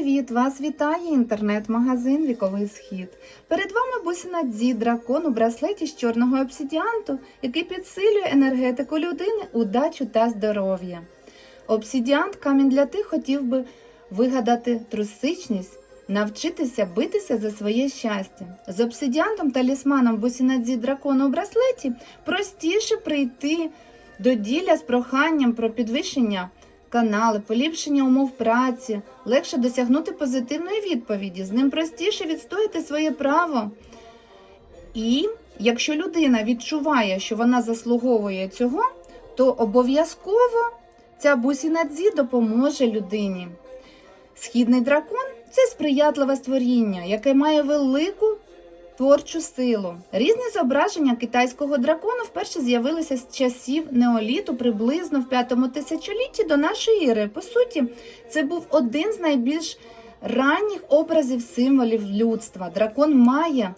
привіт! Вас вітає інтернет-магазин Віковий Схід. Перед вами бусина Дзі дракон у браслеті з чорного обсидіанту, який підсилює енергетику людини, удачу та здоров'я. Обсидіант камінь для тих хотів би вигадати трусичність, навчитися битися за своє щастя. З обсидіантом талісманом бусина Дзі дракону у браслеті простіше прийти до діля з проханням про підвищення канали, поліпшення умов праці, легше досягнути позитивної відповіді, з ним простіше відстояти своє право. І якщо людина відчуває, що вона заслуговує цього, то обов'язково ця бусіна дзі допоможе людині. Східний дракон це сприятливе створіння, яке має велику творчу силу. Різні зображення китайського дракону вперше з'явилися з часів неоліту приблизно в п'ятому тисячолітті до нашої ери. По суті, це був один з найбільш ранніх образів символів людства. Дракон має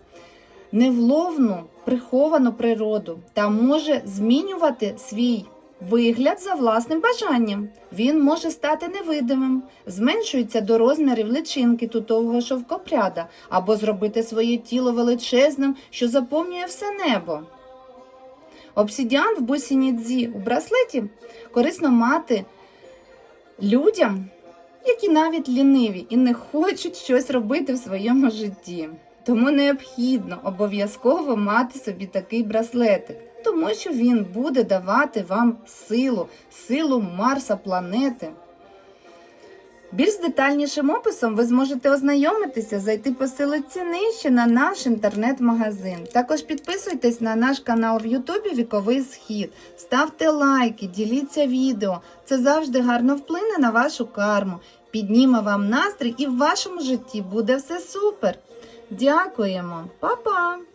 невловну приховану природу та може змінювати свій вигляд за власним бажанням. Він може стати невидимим, зменшується до розмірів личинки тутового шовкопряда або зробити своє тіло величезним, що заповнює все небо. Обсидіан в бусіні дзі у браслеті корисно мати людям, які навіть ліниві і не хочуть щось робити в своєму житті. Тому необхідно обов'язково мати собі такий браслетик, тому що він буде давати вам силу, силу Марса планети. Більш детальнішим описом ви зможете ознайомитися, зайти по силиці нижче на наш інтернет-магазин. Також підписуйтесь на наш канал в Ютубі Віковий Схід, ставте лайки, діліться відео. Це завжди гарно вплине на вашу карму, підніме вам настрій і в вашому житті буде все супер. Дякуємо, Па-па!